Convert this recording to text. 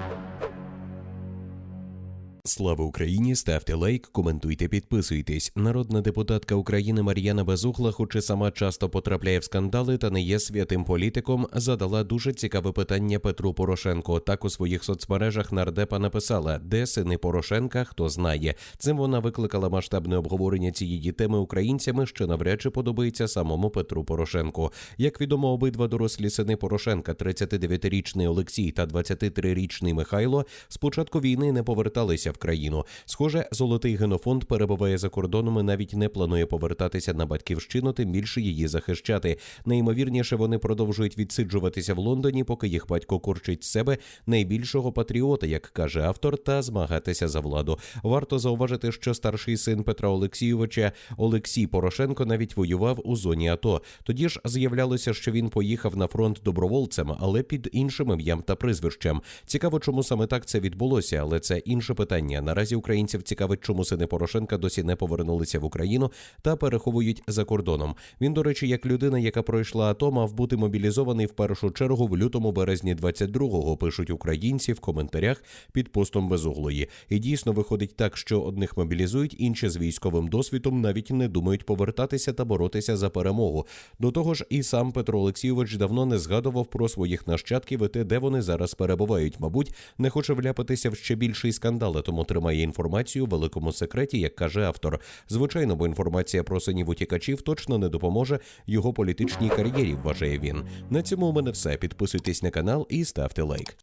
Thank you. Слава Україні! Ставте лайк, коментуйте, підписуйтесь. Народна депутатка України Мар'яна Безугла, хоч і сама часто потрапляє в скандали та не є святим політиком, задала дуже цікаве питання Петру Порошенко. Так у своїх соцмережах нардепа написала, де сини Порошенка, хто знає. Цим вона викликала масштабне обговорення цієї теми українцями, що навряд чи подобається самому Петру Порошенку. Як відомо, обидва дорослі сини Порошенка, 39-річний Олексій та 23-річний Михайло, з початку війни не поверталися в країну. Схоже, золотий генофонд перебуває за кордоном і навіть не планує повертатися на батьківщину, тим більше її захищати. Найімовірніше, вони продовжують відсиджуватися в Лондоні, поки їх батько курчить з себе найбільшого патріота, як каже автор, та змагатися за владу. Варто зауважити, що старший син Петра Олексійовича Олексій Порошенко навіть воював у зоні АТО. Тоді ж з'являлося, що він поїхав на фронт добровольцем, але під іншим ім'ям та прізвищем. Цікаво, чому саме так це відбулося, але це інше питання. Наразі українців цікавить, чому сини Порошенка досі не повернулися в Україну та переховують за кордоном. Він, до речі, як людина, яка пройшла АТО, мав бути мобілізований в першу чергу в лютому березні 22-го, пишуть українці в коментарях під постом безуглої. І дійсно виходить так, що одних мобілізують, інші з військовим досвідом навіть не думають повертатися та боротися за перемогу. До того ж, і сам Петро Олексійович давно не згадував про своїх нащадків і те, де вони зараз перебувають. Мабуть, не хоче вляпатися в ще більший скандал, тому тримає інформацію у великому секреті, як каже автор. Звичайно, бо інформація про синів утікачів точно не допоможе його політичній кар'єрі. Вважає він. На цьому у мене все. Підписуйтесь на канал і ставте лайк.